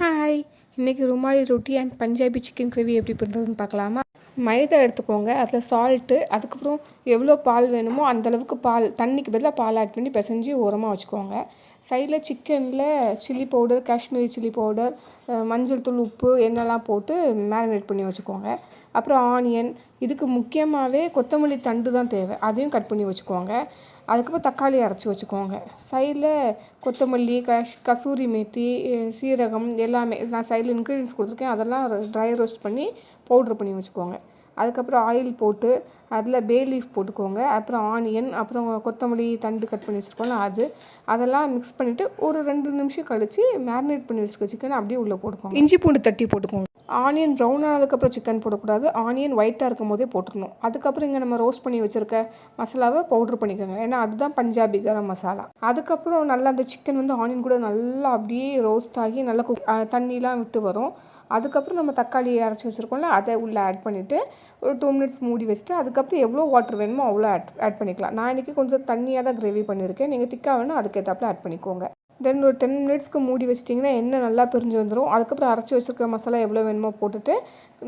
Hi இன்றைக்கி ருமாலி ரொட்டி and Punjabi chicken gravy எப்படி பண்ணுறதுன்னு பார்க்கலாமா? மைதா எடுத்துக்கோங்க. அதில் சால்ட்டு அதுக்கப்புறம் எவ்வளோ பால் வேணுமோ அந்தளவுக்கு பால் தண்ணிக்கு பதிலாக பால் ஆட் பண்ணி பிசைஞ்சு ஓரமாக வச்சுக்கோங்க. சைடில் சிக்கனில் chilli powder Kashmiri chilli powder மஞ்சள் தூள் உப்பு எண்ணெய்லாம் போட்டு மேரினேட் பண்ணி வச்சுக்கோங்க. அப்புறம் ஆனியன் இதுக்கு முக்கியமாகவே கொத்தமல்லி தண்டு தான் தேவை. அதையும் கட் பண்ணி வச்சுக்கோங்க. அதுக்கப்புறம் தக்காளி அரைச்சி வச்சுக்கோங்க சைடில் கொத்தமல்லி கஷ் கசூரி மேத்தி சீரகம் எல்லாமே நான் சைடில் இன்க்ரீடியன்ஸ் கொடுத்துருக்கேன். அதெல்லாம் ட்ரை ரோஸ்ட் பண்ணி பவுட்ரு பண்ணி வச்சுக்கோங்க அதுக்கப்புறம் ஆயில் போட்டு அதில் பே லீஃப் போட்டுக்கோங்க. அப்புறம் ஆனியன் அப்புறம் கொத்தமல்லி தண்டு கட் பண்ணி வச்சுருக்கோம்ல அது. அதெல்லாம் மிக்ஸ் பண்ணிவிட்டு ஒரு ரெண்டு நிமிஷம் கழித்து மேரினேட் பண்ணி வச்சுக்க சிக்கன் அப்படியே உள்ளே போட்டுக்கோங்க. இஞ்சி பூண்டு தட்டி போட்டுக்கோங்க. ஆனியன் ப்ரௌன் ஆனதுக்கப்புறம் சிக்கன் போடக்கூடாது. ஆனியன் ஒயிட்டாக இருக்கும் போதே போட்டுடணும் அதுக்கப்புறம் இங்கே நம்ம ரோஸ்ட் பண்ணி வச்சுருக்க மசாலாவை பவுட்ரு பண்ணிக்கோங்க. ஏன்னா அதுதான் பஞ்சாபி கரம் மசாலா. அதுக்கப்புறம் நல்லா அந்த சிக்கன் வந்து ஆனியன் கூட நல்லா அப்படியே ரோஸ்ட் ஆகி நல்லா குக் தண்ணிலாம் விட்டு வரும். அதுக்கப்புறம் நம்ம தக்காளி அரைச்சி வச்சுருக்கோம்ல அதை உள்ளே ஆட் பண்ணிவிட்டு ஒரு டூ மினிட்ஸ் மூடி வச்சுட்டு அதுக்கப்புறம் எவ்வளோ வாட்டர் வேணுமோ அவ்வளோ ஆட் ஆட் பண்ணிக்கலாம். நான் இன்றைக்கி கொஞ்சம் தண்ணியாக தான் கிரேவி பண்ணியிருக்கேன். நீங்கள் திக்காக வேணும் அதுக்கேற்றாப்புல ஆட் பண்ணிக்கோங்க. தென் ஒரு டென் மினிட்ஸ்க்கு மூடி வச்சிட்டிங்கன்னா எண்ணெய் நல்லா பிரிஞ்சு வந்துடும் அதுக்கப்புறம் அரைச்சி வச்சுருக்க மசாலா எவ்வளோ வேணுமோ போட்டுட்டு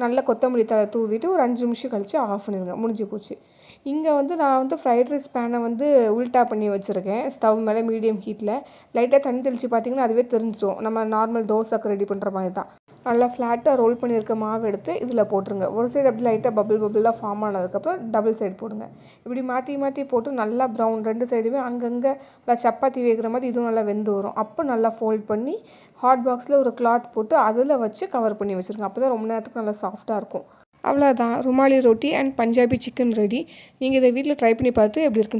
நல்லா கொத்தமல்லி தலை தூவிட்டு ஒரு அஞ்சு நிமிஷம் கழித்து ஆஃப் பண்ணிடுங்க முடிஞ்சு போச்சு. இங்கே வந்து நான் வந்து ஃப்ரைட் ரைஸ் பேனை வந்து உல்ட்டா பண்ணி வச்சுருக்கேன். ஸ்டவ் மேலே மீடியம் ஹீட்டில் லைட்டாக தண்ணி தெளித்து பார்த்திங்கன்னா அதுவே தெரிஞ்சிடும் நம்ம நார்மல் தோசைக்கு ரெடி பண்ணுற மாதிரி தான். நல்லா ஃப்ளாட்டாக ரோல் பண்ணியிருக்க மாவு எடுத்து இதில் போட்டுருங்க. ஒரு சைடு அப்படி லைட்டாக பபிள் பபிளாக ஃபார்ம் ஆனதுக்கப்புறம் டபுள் சைடு போடுங்க. இப்படி மாற்றி மாற்றி போட்டு நல்லா ப்ரௌன் ரெண்டு சைடுமே அங்கங்கே நல்லா சப்பாத்தி வேகிற மாதிரி இதுவும் நல்லா வெந்து வரும். அப்போ நல்லா ஃபோல்ட் பண்ணி ஹாட் பாக்ஸில் ஒரு கிளாத் போட்டு அதில் வச்சு கவர் பண்ணி வச்சுருங்க. அப்போ தான் ரொம்ப நேரத்துக்கு நல்லா சாஃப்டாக இருக்கும். அவ்வளோதான் ருமாலி ரொட்டி அண்ட் பஞ்சாபி சிக்கன் ரெடி நீங்கள் இதை வீட்டில் ட்ரை பண்ணி பார்த்து எப்படி இருக்குன்னு